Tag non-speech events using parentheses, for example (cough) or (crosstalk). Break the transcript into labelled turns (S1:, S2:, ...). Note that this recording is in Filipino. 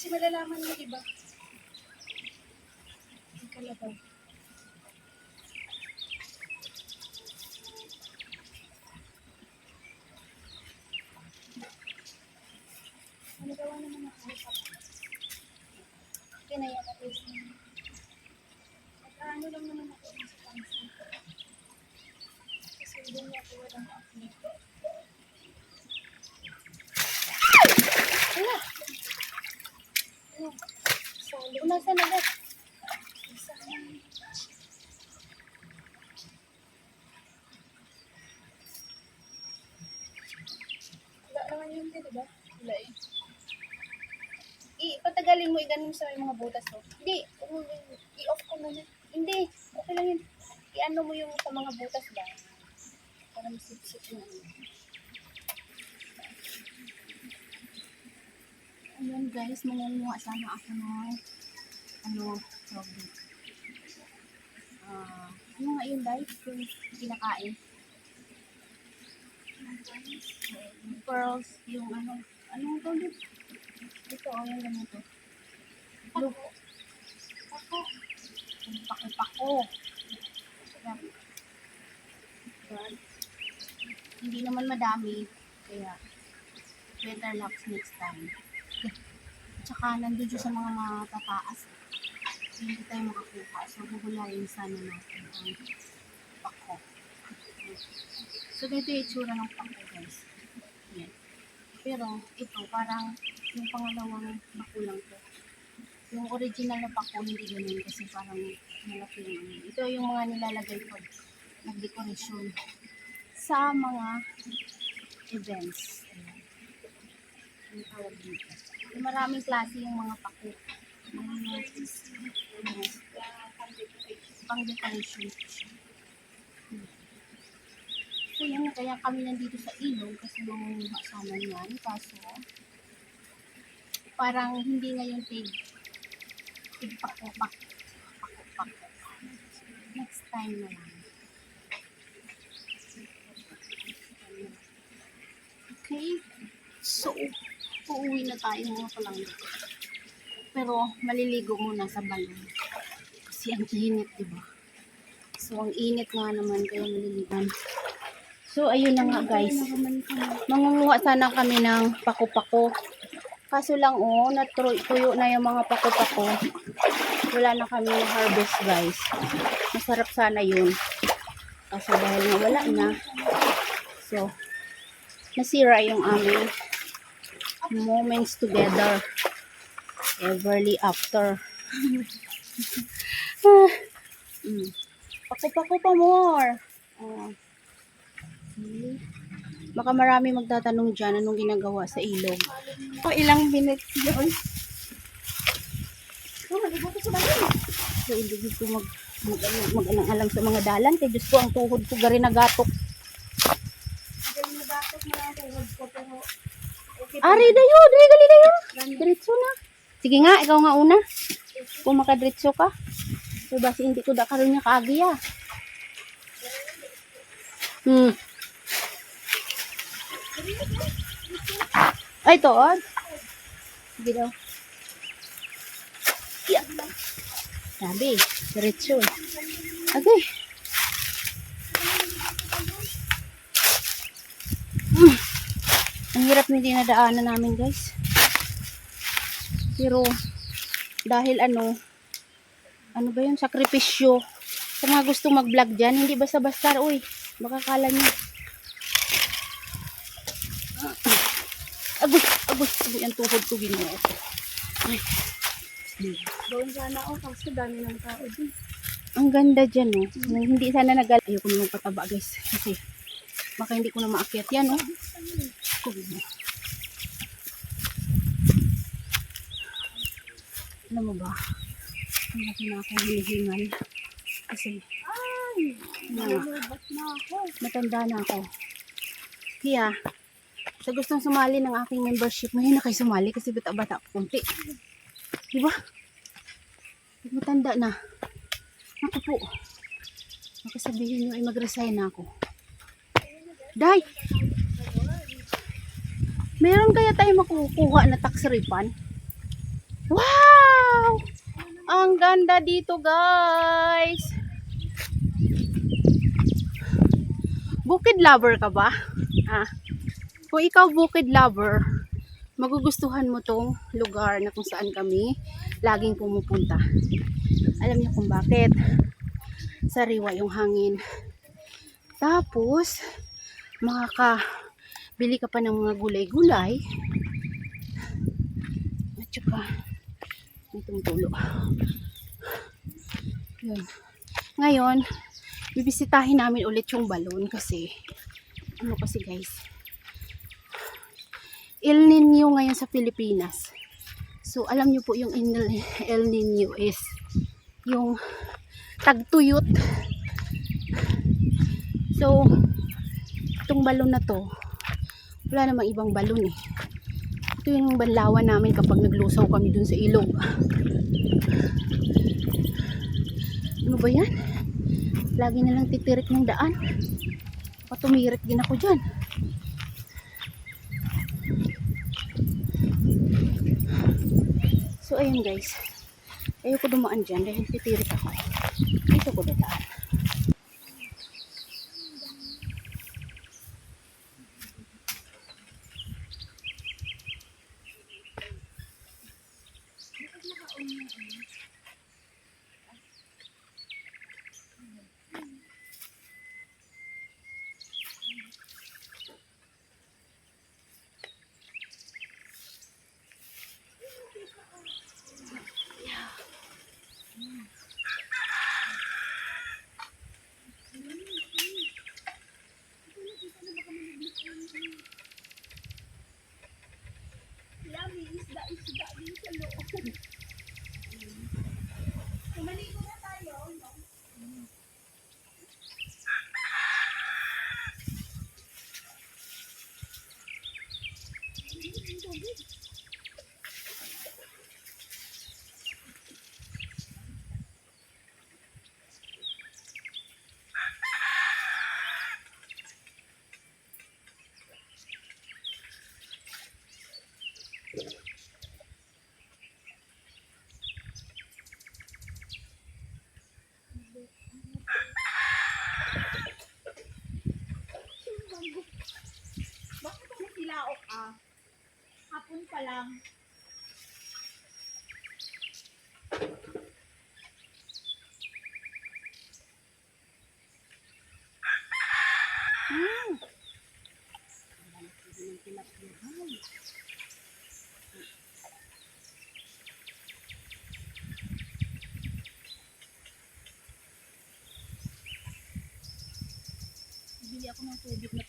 S1: Kasi malalaman mo, diba? Ang kalabaw. Ano gawa naman ako sa Kinaya ko is Nagkaano lang naman ako sa pansin. Kasi hindi niya ako walang update. Ala! Ano? Salo. Nasa na ba? Wala naman yun, di ba? Wala eh. I-patagalin mo, i-ganon sa mga butas mo. Hindi, mo i-off ko muna. Hindi, okay lang yun. I-ano mo yung sa mga butas ba? Para masip-sip na. Ayan guys, mangunguha sana ako ng ano, tawag dito. Ah, ano nga yun guys? Yung kinakain. Yung pearls, yung ano, anong tawag dito? Ito, oh, yung ganito. Look. Pako. Yung pako-pako. Hindi naman madami, kaya better luck next time. Tsaka nandun siya sa mga matataas. Hindi tayo makakuha. So, gugulayin sana natin ang pako. So, ganito yung itsura ng pako, guys. Yan. Pero, ito, parang yung pangalawang makulang to. Yung original na pako, hindi ganun kasi parang malaki yung ano. Ito yung mga nilalagay pag nag-decoration sa mga events. Ayan. Yung tawag dito. Maraming klase yung mga pako. Mga pang decoration. So yun, kaya kami nandito sa ilog kasi mangunguha sana yan. Kaso, parang hindi ngayon tig tig pako pak pako pako. Next time na lang. Okay. So, uuwi na tayo mga palangga. Pero, maliligo muna sa balon. Kasi ang init, di ba? So, ang init nga naman, kaya maliligan. So, ayun na nga guys. Mangunguha sana kami ng pako-pako. Kaso lang, oh, natuyo na yung mga pako-pako. Wala na kami na harvest guys. Masarap sana yun. Kaso dahil nga wala na. So, nasira yung aming moments together. Everly after. ah, mm. Pako-pako pa more. Ah. Okay. Baka marami magtatanong dyan anong ginagawa sa ilog.
S2: O ilang minutes yun.
S1: Oh, ko sa.
S2: So, hindi ko mag, mag, mag, mag alam sa mga dalan. Kaya Diyos ko, ang tuhod ko gari nagatok.
S1: Galing
S2: Ari, dayo, dali, dali, dayo. Diretso na. Sige nga, ikaw nga una. Kung makadiretso ka. So, basi hindi ko da karoon niya kaagi ah. Hmm. Ay, to, oh. Sige daw. Yeah. Sabi, diretso. Okay. Hmm. Ang hirap ng dinadaanan namin, guys. Pero, dahil ano, ano ba yun, sakripisyo. Sa mga gustong mag-vlog dyan, hindi basta-basta, uy, baka kala nyo. Agoy, agoy, agoy, ang tuhod ko ginawa. Ay.
S1: Doon sana ako kasi dami ng tao din.
S2: Ang ganda dyan, oh. Na Hindi sana nagal... Ayoko na magpataba, guys. Kasi, baka hindi ko na maakyat yan, oh. (laughs) Alam mo ba, ang laki na akong hinihingal. Kasi,
S1: Ay!
S2: na, matanda na ako. Kaya, sa gustong sumali ng aking membership, ngayon na kayo sumali kasi bata-bata ako kunti. Di ba? Pag matanda na, ako po, baka sabihin nyo ay mag-resign na ako. Day! Meron kaya tayo makukuha na tax refund? Wow! Ang ganda dito, guys. Bukid lover ka ba? Ah. Kung ikaw bukid lover, magugustuhan mo tong lugar na kung saan kami laging pumupunta. Alam niyo kung bakit? Sariwa yung hangin. Tapos, makakabili ka pa ng mga gulay-gulay. At saka, may tumutulo. Yun. Ngayon, bibisitahin namin ulit yung balon kasi, ano kasi guys, El Nino ngayon sa Pilipinas. So, alam niyo po yung El Nino is yung tagtuyot. So, itong balon na to, wala namang ibang balon eh. Ito yung banlawan namin kapag naglusaw kami dun sa ilog. Ano ba yan? Lagi na lang titirik ng daan. Patumirik din ako dyan. So, ayun guys. Ayoko dumaan dyan dahil titirik ako. Dito ko dadaan.
S1: Bakit kung silao ka? Hapon pa lang.
S2: Bili ako ng tubig na